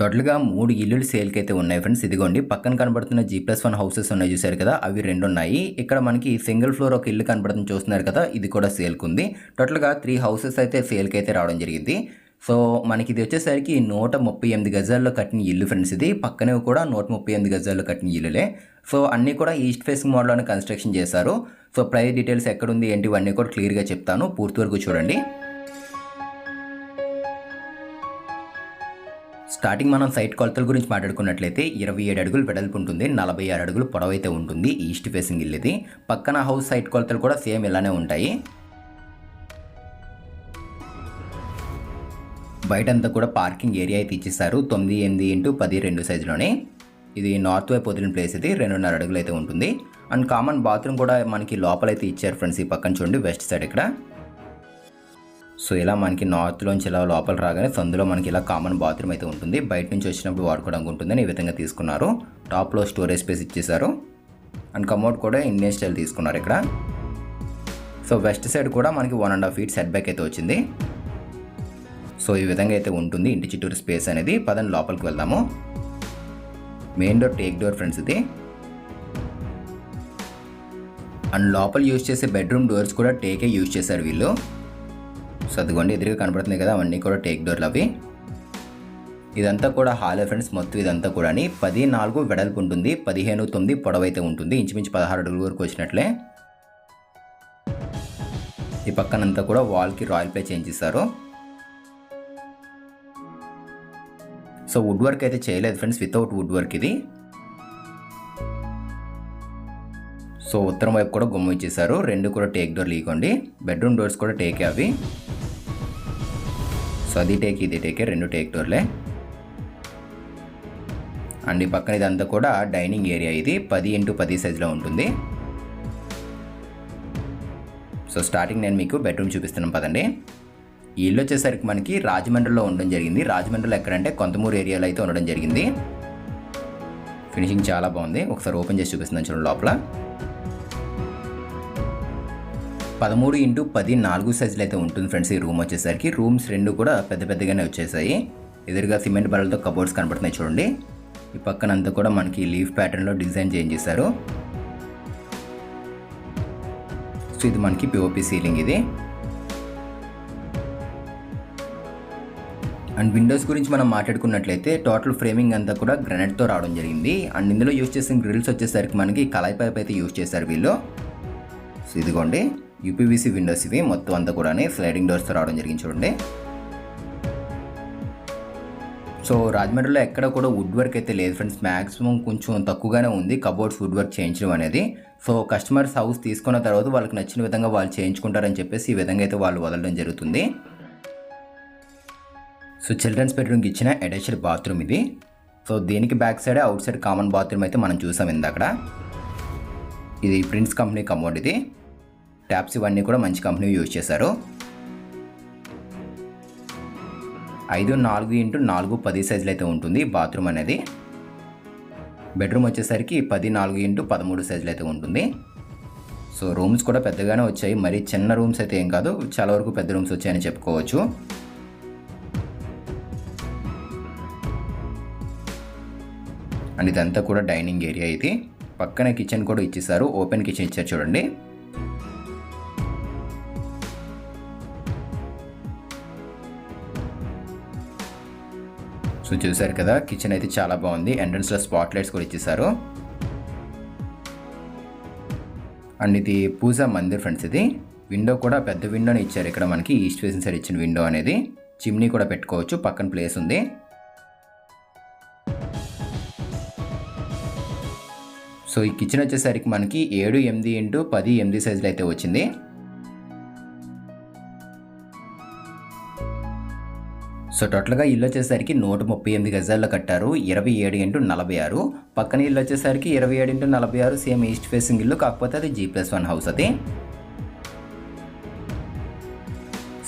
టోటల్గా మూడు ఇల్లులు సేల్కి అయితే ఉన్నాయి ఫ్రెండ్స్. ఇదిగోండి పక్కన కనబడుతున్న జీ ప్లస్ వన్ హౌసెస్ ఉన్నాయి చూసారు కదా అవి రెండు ఉన్నాయి ఇక్కడ మనకి సింగిల్ ఫ్లోర్ ఒక ఇల్లు కనబడుతుంది చూస్తున్నారు కదా ఇది కూడా సేల్కి ఉంది టోటల్గా త్రీ హౌసెస్ అయితే సేల్కి అయితే రావడం జరిగింది. సో మనకి ఇది వచ్చేసరికి నూట ముప్పై ఎనిమిది గజాల్లో కట్టిన ఇల్లు ఫ్రెండ్స్ ఇది. పక్కనే కూడా నూట ముప్పై ఎనిమిది గజాల్లో కట్టిన ఇల్లులే. సో అన్నీ కూడా ఈస్ట్ ఫేసింగ్ మోడల్లోనే కన్స్ట్రక్షన్ చేశారు. సో ప్రైస్ డీటెయిల్స్ ఎక్కడుంది ఏంటి ఇవన్నీ కూడా క్లియర్గా చెప్తాను. పూర్తి వరకు చూడండి. స్టార్టింగ్ మనం సైట్ కొలతల గురించి మాట్లాడుకున్నట్లయితే ఇరవై ఏడు అడుగులు వెడల్పు ఉంటుంది నలభై ఆరు అడుగులు పొడవు అయితే ఉంటుంది ఈస్ట్ ఫేసింగ్ ఇల్లు ఇది. పక్కన హౌస్ సైట్ కొలతలు కూడా సేమ్ ఇలానే ఉంటాయి. బయటంతా కూడా పార్కింగ్ ఏరియా అయితే ఇచ్చేసారు తొమ్మిది ఎనిమిది ఇంటూ పది రెండు సైజులోనే. ఇది నార్త్ వైపు వదిలిన ప్లేస్ ఇది రెండున్నర అడుగులు అయితే ఉంటుంది. అండ్ కామన్ బాత్రూమ్ కూడా మనకి లోపలైతే ఇచ్చారు ఫ్రెండ్స్ ఈ పక్కన చూడండి వెస్ట్ సైడ్ ఇక్కడ. సో ఇలా మనకి నార్త్లోంచి ఇలా లోపల రాగానే సందులో మనకి ఇలా కామన్ బాత్రూమ్ అయితే ఉంటుంది. బయట నుంచి వచ్చినప్పుడు వాడుకోవడానికి ఉంటుందని ఈ విధంగా తీసుకున్నారు. టాప్లో స్టోరేజ్ స్పేస్ ఇచ్చేసారు అండ్ కమోడ్ కూడా ఇండియన్ స్టైల్ తీసుకున్నారు ఇక్కడ. సో వెస్ట్ సైడ్ కూడా మనకి one and half feet set back అయితే వచ్చింది. సో ఈ విధంగా అయితే ఉంటుంది ఇంటి చుట్టూరు స్పేస్ అనేది. పదండి లోపలికి వెళ్దాము. Main door teak door friends ఇది. అండ్ లోపల యూజ్ చేసే బెడ్రూమ్ డోర్స్ కూడా టేకే యూజ్ చేశారు వీళ్ళు. సో అదిగోండి ఎదురుగా కనబడుతుంది కదా అవన్నీ కూడా టేక్ డోర్లు అవి. ఇదంతా కూడా హాలే ఫ్రెండ్స్ మొత్తం ఇదంతా కూడా పది నాలుగు వెడల్పు ఉంటుంది పదిహేను తొమ్మిది పొడవైతే ఉంటుంది ఇంచుమించు పదహారు అడుగుల వరకు వచ్చినట్లే. ఈ పక్కనంతా కూడా వాల్కి రాయల్ ప్లే చేంజ్ చేశారు. సో వుడ్ వర్క్ అయితే చేయలేదు ఫ్రెండ్స్ వితౌట్ వుడ్ వర్క్ ఇది. సో ఉత్తరం వైపు కూడా గుమ్మ ఇచ్చేసారు రెండు కూడా టేక్ డోర్లు ఇవ్వండి బెడ్రూమ్ డోర్స్ కూడా టేకే అవి. సో అది టేక్ ఇది టేకే రెండు టేక్ డోర్లే అండ్ ఈ పక్కన ఇదంతా కూడా డైనింగ్ ఏరియా ఇది. పది ఇంటూ పది సైజులో ఉంటుంది. సో స్టార్టింగ్ నేను మీకు బెడ్రూమ్ చూపిస్తున్నాను పదండి. ఈ ఇల్లు వచ్చేసరికి మనకి రాజమండ్రిలో ఉండడం జరిగింది. రాజమండ్రిలో ఎక్కడంటే కొంతమూరు ఏరియాలో అయితే ఉండడం జరిగింది. ఫినిషింగ్ చాలా బాగుంది. ఒకసారి ఓపెన్ చేసి చూపిస్తున్నాను చూడండి లోపల. పదమూడు ఇంటూ పది నాలుగు సైజులు అయితే ఉంటుంది ఫ్రెండ్స్ ఈ రూమ్ వచ్చేసరికి. రూమ్స్ రెండు కూడా పెద్ద పెద్దగానే వచ్చేసాయి. ఎదురుగా సిమెంట్ బల్లలతో కబోర్డ్స్ కనబడుతున్నాయి చూడండి. ఈ పక్కన అంతా కూడా మనకి లీఫ్ ప్యాటర్న్లో డిజైన్ చేంజ్ చేశారు. సో ఇది మనకి పిఓపి సీలింగ్ ఇది. అండ్ విండోస్ గురించి మనం మాట్లాడుకున్నట్లయితే టోటల్ ఫ్రేమింగ్ అంతా కూడా గ్రనైట్తో రావడం జరిగింది. అండ్ ఇందులో యూజ్ చేసిన గ్రిల్స్ వచ్చేసరికి మనకి కలాయి పైప్ అయితే యూజ్ చేశారు వీళ్ళు. సో ఇదిగోండి. యూపీవీసీ విండోస్ ఇవి. మొత్తం అంతా కూడా స్లైడింగ్ డోర్స్తో రావడం జరిగింది చూడండి. సో రాజమండ్రిలో ఎక్కడ కూడా వుడ్ వర్క్ అయితే లేదు ఫ్రెండ్స్ మ్యాక్సిమం కొంచెం తక్కువగానే ఉంది. కబోర్డ్స్ వుడ్ వర్క్ చేయించడం అనేది. సో కస్టమర్స్ హౌస్ తీసుకున్న తర్వాత వాళ్ళకి నచ్చిన విధంగా వాళ్ళు చేయించుకుంటారని చెప్పేసి ఈ విధంగా అయితే వాళ్ళు వదలడం జరుగుతుంది. సో చిల్డ్రన్స్ బెడ్రూమ్కి ఇచ్చిన అటాచ్డ్ బాత్రూమ్ ఇది. సో దీనికి back side outside common bathroom అయితే మనం చూసాం ఇందాక ఇది ప్రిన్స్ కంపెనీ కమోడ్ ఇది. ట్యాప్స్ ఇవన్నీ కూడా మంచి కంపెనీ యూజ్ చేశారు. ఐదు నాలుగు ఇంటూ నాలుగు పది సైజులు అయితే ఉంటుంది బాత్రూమ్ అనేది. బెడ్రూమ్ వచ్చేసరికి పది నాలుగు ఇంటూ పదమూడు సైజులు అయితే ఉంటుంది. సో రూమ్స్ కూడా పెద్దగానే వచ్చాయి. మరి చిన్న రూమ్స్ అయితే ఏం కాదు చాలా వరకు పెద్ద రూమ్స్ వచ్చాయని చెప్పుకోవచ్చు. అండ్ ఇదంతా కూడా డైనింగ్ ఏరియా ఇది. పక్కన కిచెన్ కూడా ఇచ్చేసారు ఓపెన్ కిచెన్ ఇచ్చారు చూడండి. సో చూసారు కదా కిచెన్ అయితే చాలా బాగుంది. ఎంట్రన్స్లో స్పాట్ లైట్స్ కూడా ఇచ్చేసారు అండ్ ఇది పూజా మందిర్ ఫ్రెండ్స్ ఇది. విండో కూడా పెద్ద విండోని ఇచ్చారు. ఇక్కడ మనకి ఈస్ట్ ఫేసింగ్ సైడ్ ఇచ్చిన విండో అనేది. చిమ్నీ కూడా పెట్టుకోవచ్చు. పక్కన ప్లేస్ ఉంది. సో ఈ కిచెన్ వచ్చేసరికి మనకి ఏడు ఎనిమిది ఇంటూ పది ఎనిమిది సైజులు అయితే వచ్చింది. సో టోటల్గా ఇల్లు వచ్చేసరికి నూట ముప్పై ఎనిమిది గజాల్లో కట్టారు. ఇరవై ఏడు ఇంటూ నలభై ఆరు. పక్కన ఇల్లు వచ్చేసరికి ఇరవై ఏడు ఇంటూ నలభై ఆరు సేమ్ ఈస్ట్ ఫేసింగ్ ఇల్లు కాకపోతే అది జీ ప్లస్ వన్ హౌస్ అది.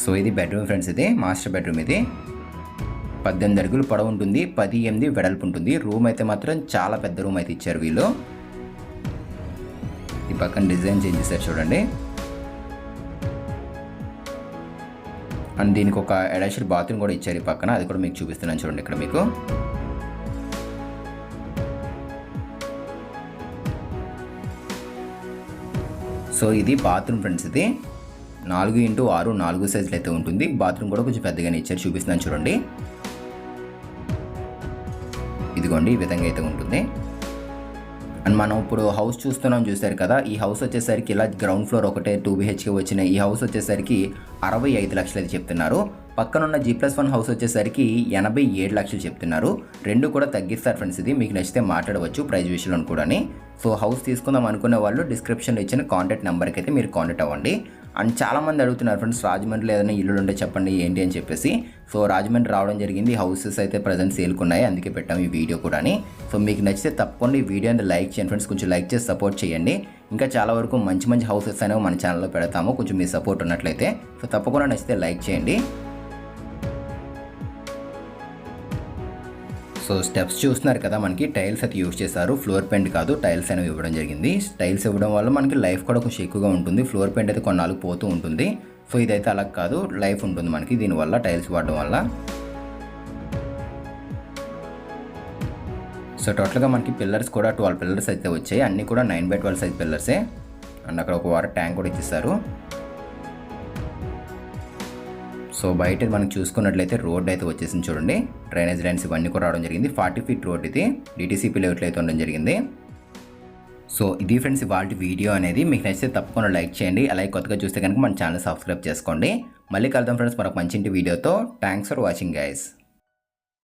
సో ఇది బెడ్రూమ్ ఫ్రెండ్స్ ఇది మాస్టర్ బెడ్రూమ్ ఇది. పద్దెనిమిది అడుగులు పొడవు ఉంటుంది పది ఎనిమిది వెడల్పు ఉంటుంది. రూమ్ అయితే మాత్రం చాలా పెద్ద రూమ్ అయితే ఇచ్చారు వీళ్ళు. ఈ పక్కన డిజైన్ చేంజ్ చేశారు చూడండి. అండ్ దీనికి ఒక అటాచ్డ్ బాత్రూమ్ కూడా ఇచ్చారు ఈ పక్కన. అది కూడా మీకు చూపిస్తున్నాను చూడండి ఇక్కడ మీకు. సో ఇది బాత్రూమ్ ఫ్రెండ్స్ ఇది. నాలుగు ఇంటూ ఆరు నాలుగు సైజులు అయితే ఉంటుంది. బాత్రూమ్ కూడా కొంచెం పెద్దగానే ఇచ్చారు. చూపిస్తున్నాను చూడండి. ఇదిగోండి ఈ విధంగా అయితే ఉంటుంది. అండ్ మనం ఇప్పుడు హౌస్ చూస్తున్నాం చూసారు కదా ఈ హౌస్ వచ్చేసరికి ఇలా గ్రౌండ్ ఫ్లోర్ ఒకటే టూ బీహెచ్కే వచ్చిన ఈ హౌస్ వచ్చేసరికి అరవై ఐదు లక్షలు అయితే చెప్తున్నారు. పక్కనున్న జీ ప్లస్ వన్ హౌస్ వచ్చేసరికి ఎనభై ఏడు లక్షలు చెప్తున్నారు. రెండు కూడా తగ్గిస్తారు ఫ్రెండ్స్ ఇది. మీకు నచ్చితే మాట్లాడవచ్చు ప్రైజ్ విషయంలో కూడా సో హౌస్ తీసుకుందాం అనుకునే వాళ్ళు డిస్క్రిప్షన్లో ఇచ్చిన కాంటాక్ట్ నెంబర్కి అయితే మీరు కాంటాక్ట్ అవ్వండి. అండ్ చాలామంది అడుగుతున్నారు ఫ్రెండ్స్ రాజమండ్రిలో ఏదైనా ఇల్లు ఉంటే చెప్పండి ఏంటి అని చెప్పేసి. సో రాజమండ్రి రావడం జరిగింది. హౌసెస్ అయితే ప్రజెంట్ సేల్కున్నాయి అందుకే పెట్టాము ఈ వీడియో కూడా సో మీకు నచ్చితే తప్పకుండా ఈ వీడియో అనేది లైక్ చేయండి ఫ్రెండ్స్. కొంచెం లైక్ చేసి సపోర్ట్ చేయండి. ఇంకా చాలా వరకు మంచి మంచి హౌసెస్ అనేవి మన ఛానల్లో పెడతాము కొంచెం మీ సపోర్ట్ ఉన్నట్లయితే. సో తప్పకుండా నచ్చితే లైక్ చేయండి. సో స్టెప్స్ చూస్తున్నారు కదా మనకి టైల్స్ అయితే యూజ్ చేశారు. ఫ్లోర్ పెయింట్ కాదు టైల్స్ అనేవి ఇవ్వడం జరిగింది. టైల్స్ ఇవ్వడం వల్ల మనకి లైఫ్ కూడా కొంచెం ఎక్కువగా ఉంటుంది. ఫ్లోర్ పెయింట్ అయితే కొన్నాళ్ళు పోతూ ఉంటుంది. సో ఇదైతే అలా కాదు లైఫ్ ఉంటుంది మనకి దీనివల్ల టైల్స్ వాడడం వల్ల. సో టోటల్గా మనకి పిల్లర్స్ కూడా ట్వెల్వ్ పిల్లర్స్ అయితే వచ్చాయి. అన్నీ కూడా నైన్ బై ట్వెల్వ్ సైజ్ పిల్లర్సే అండ్ అక్కడ ఒక వాటర్ ట్యాంక్ కూడా ఇచ్చేస్తారు సో బయట మనం చూసుకున్నట్లయితే రోడ్ అయితే వచ్చేసింది చూడండి. డ్రైనేజ్ లైన్స్ ఇవన్నీ కూడా రావడం జరిగింది. ఫార్టీ ఫీట్ రోడ్ ఇది. డిటీసీపీ లెవెట్లో అయితే ఉండడం జరిగింది. సో ఇది ఫ్రెండ్స్ ఇవాళ వీడియో అనేది. మీకు నచ్చితే తప్పకుండా లైక్ చేయండి. అలాగే కొత్తగా చూస్తే కనుక మన ఛానల్ సబ్స్క్రైబ్ చేసుకోండి. మళ్ళీ కలుద్దాం ఫ్రెండ్స్ మరొక మంచి వీడియోతో. Thanks for watching guys.